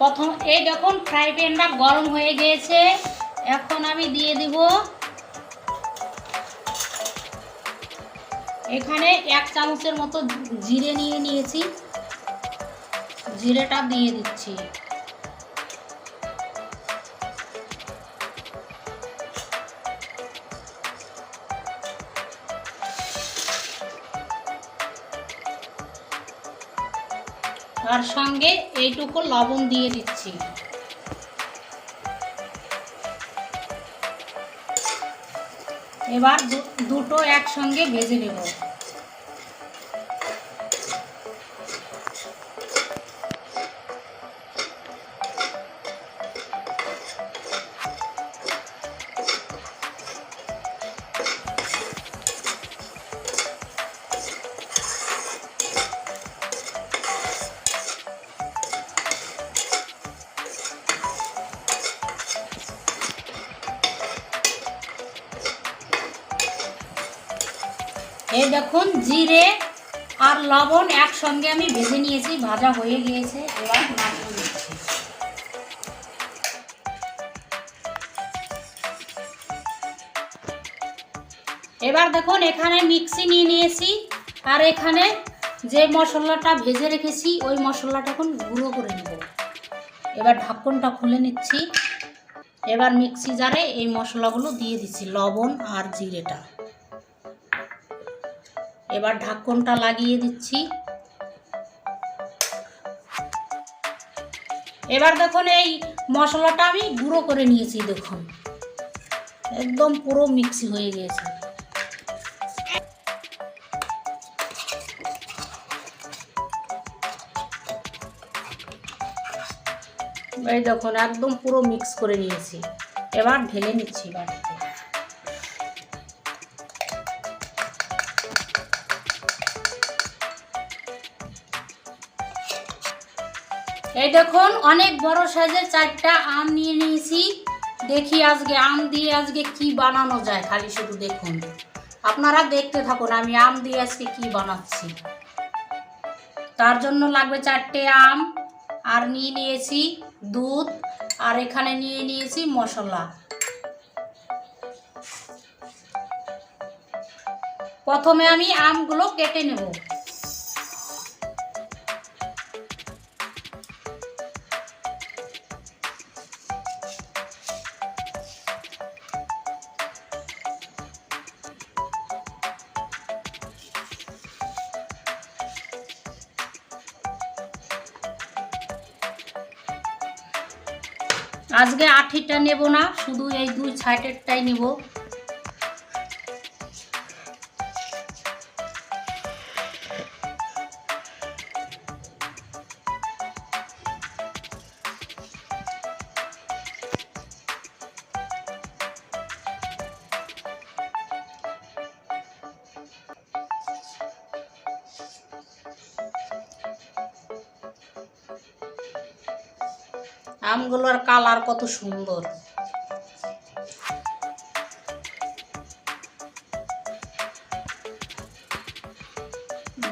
প্রথম এই যখন ফ্রাই প্যানটা গরম হয়ে গিয়েছে, এখন আমি দিয়ে দিব এখানে এক চামচের মতো জিরে নিয়ে নিয়েছি। জিরেটা দিয়ে দিচ্ছি। তার সঙ্গে এইটুকু লবণ দিয়ে দিচ্ছি। এবার দুটো একসঙ্গে ভেজে নেব। এই দেখুন, জিরে আর লবণ একসঙ্গে আমি ভেজে নিয়েছি, ভাজা হয়ে গিয়েছে, এবার নামিয়ে নিচ্ছি। এবার দেখুন, এখানে মিক্সি নিয়ে নিয়েছি, আর এখানে যে মশলাটা ভেজে রেখেছি, ওই মশলাটা এখন গুঁড়ো করে নেব। এবার ঢাকনটা খুলে নিচ্ছি। এবার মিক্সি জারে এই মশলাগুলো দিয়ে দিচ্ছি, লবণ আর জিরেটা। এবার ঢাকনটা লাগিয়ে দিচ্ছি। এবার দেখুন এই মশলাটা আমি গুঁড়ো করে নিয়েছি, দেখুন। একদম পুরো মিক্সি হয়ে গিয়েছে এই দেখুন, একদম পুরো মিক্স করে নিয়েছি। এবার ঢেলে নিচ্ছি বাড়িতে দেখুন, অনেক বড় সাইজের চারটা আম নিয়ে নিয়েছি। দেখি আজকে আম দিয়ে আজকে কি বানানো যায়, খালি শুধু দেখুন। আপনারা দেখতে থাকুন, আমি আম দিয়ে আজকে কি বানাচ্ছি। তার জন্য লাগবে চারটে আম, আর নিয়ে নিয়েছি দুধ, আর এখানে নিয়ে নিয়েছি মশলা। প্রথমে আমি আমগুলো কেটে নেব। আজকে আঠিটা নেব না শুধু এই দুই সাইডেরটাই নেব। আমগুলোর কালার কত সুন্দর।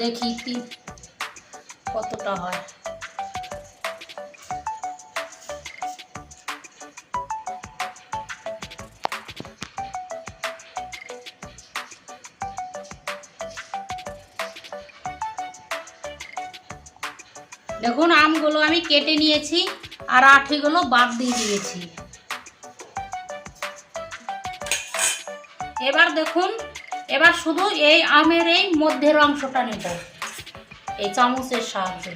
দেখি কি কতটা হয়। দেখুন আমগুলো আমি কেটে নিয়েছি। আর আঠিগুলো বাদ দিয়ে দিয়েছি। এবার দেখুন, এবার শুধু এই আমের এই মধ্যের অংশটা নেব, এই চামচের সাহায্যে।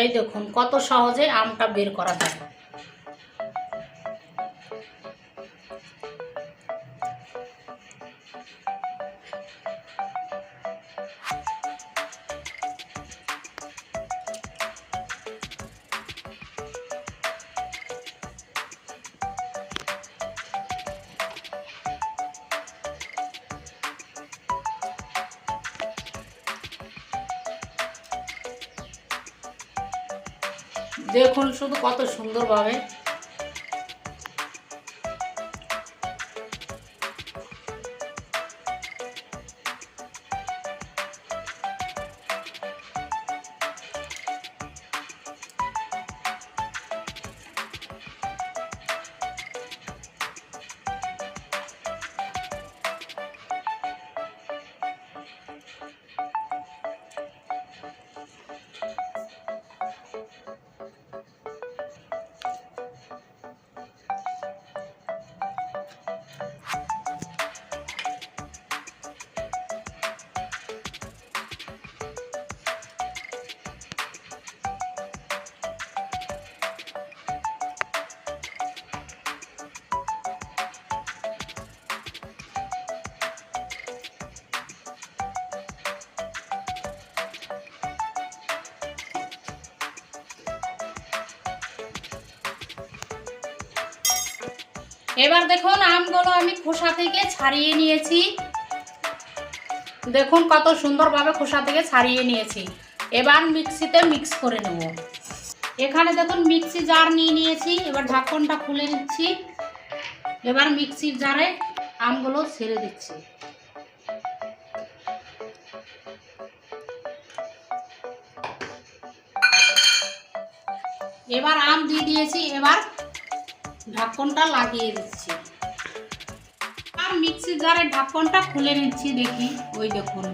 এই দেখুন, কত সহজে আমটা বের করা যায় দেখুন শুধু কত সুন্দরভাবে এবার দেখুন, আমগুলো আমি খোসা থেকে ছাড়িয়ে নিয়েছি। দেখুন কত সুন্দরভাবে খোসা থেকে ছাড়িয়ে নিয়েছি। এবার মিক্সিতে মিক্স করে নেব। এখানে দেখুন, মিক্সি জার নিয়ে নিয়েছি। এবার ঢাকনটা খুলে নিচ্ছি। এবার মিক্সির জারে আমগুলো ছেড়ে দিচ্ছি। এবার আম দিয়ে দিয়েছি। এবার ঢাকনটা লাগিয়ে দিচ্ছি। আর মিক্সি জারের ঢাকনটা খুলে নিচ্ছি দেখি, ওই দেখুন।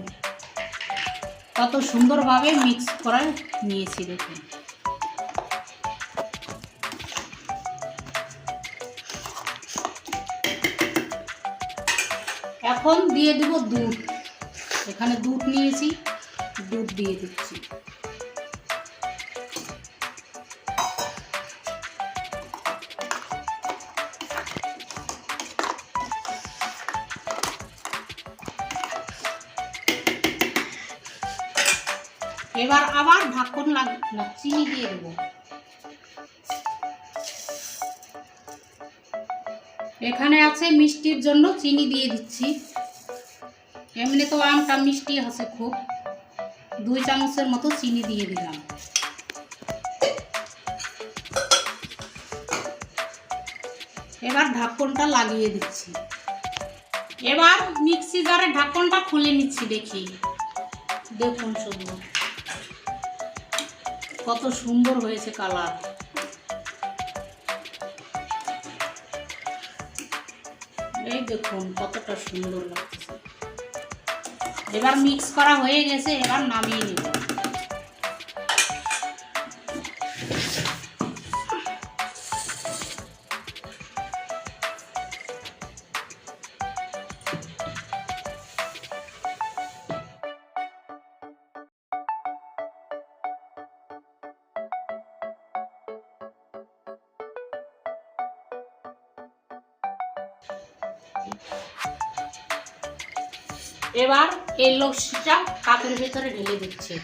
কত সুন্দরভাবে মিক্স করে নিয়েছি দেখুন। এখন দিয়ে দিব দুধ। এখানে দুধ নিয়েছি, দুধ দিয়ে দিচ্ছি। এবার আবার ঢাকন লাগ চিনি দিয়ে দেবো। এখানে আছে মিষ্টির জন্য চিনি দিয়ে দিচ্ছি। এমনি তো আমটা মিষ্টি আছে খুব। দুই চামচের মতো চিনি দিয়ে দিলাম। এবার ঢাকনটা লাগিয়ে দিচ্ছি। এবার মিক্সি জারে ঢাকনটা খুলে নিচ্ছি দেখি। দেখুন শুধু। কত সুন্দর হয়েছে কালার। এই দেখুন, কতটা সুন্দর লাগছে। এবার মিক্স করা হয়ে গেছে, এবার নামিয়ে নেব। এবার এই লস্যিটা কাপের ভেতরে ঢেলে দিচ্ছি।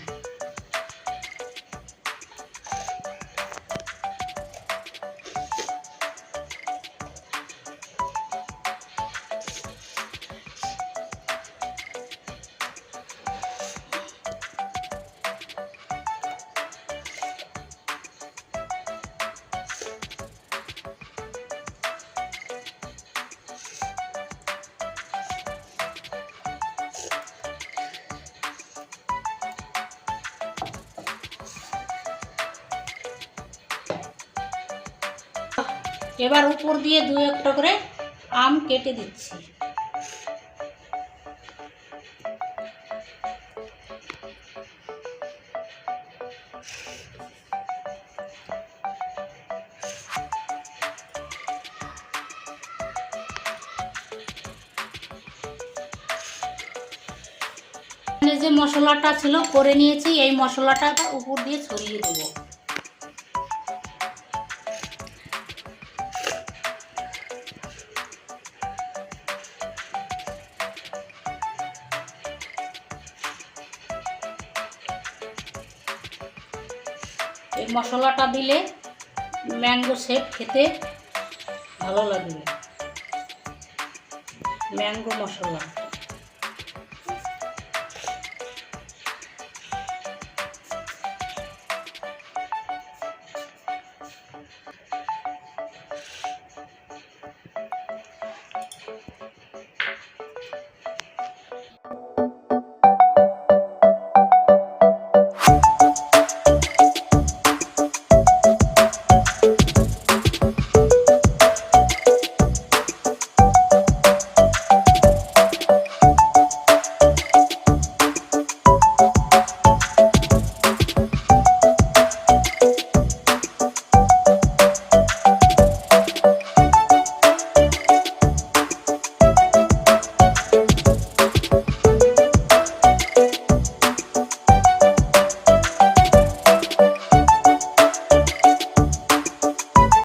এবার উপর দিয়ে দু একটা করে আম কেটে দিচ্ছি। যে মশলাটা ছিল, করে নিয়েছি, এই মশলাটা উপর দিয়ে ছড়িয়ে দেবো। মশলাটা দিলে ম্যাঙ্গো শেপ খেতে ভালো লাগবে। ম্যাঙ্গো মশলা।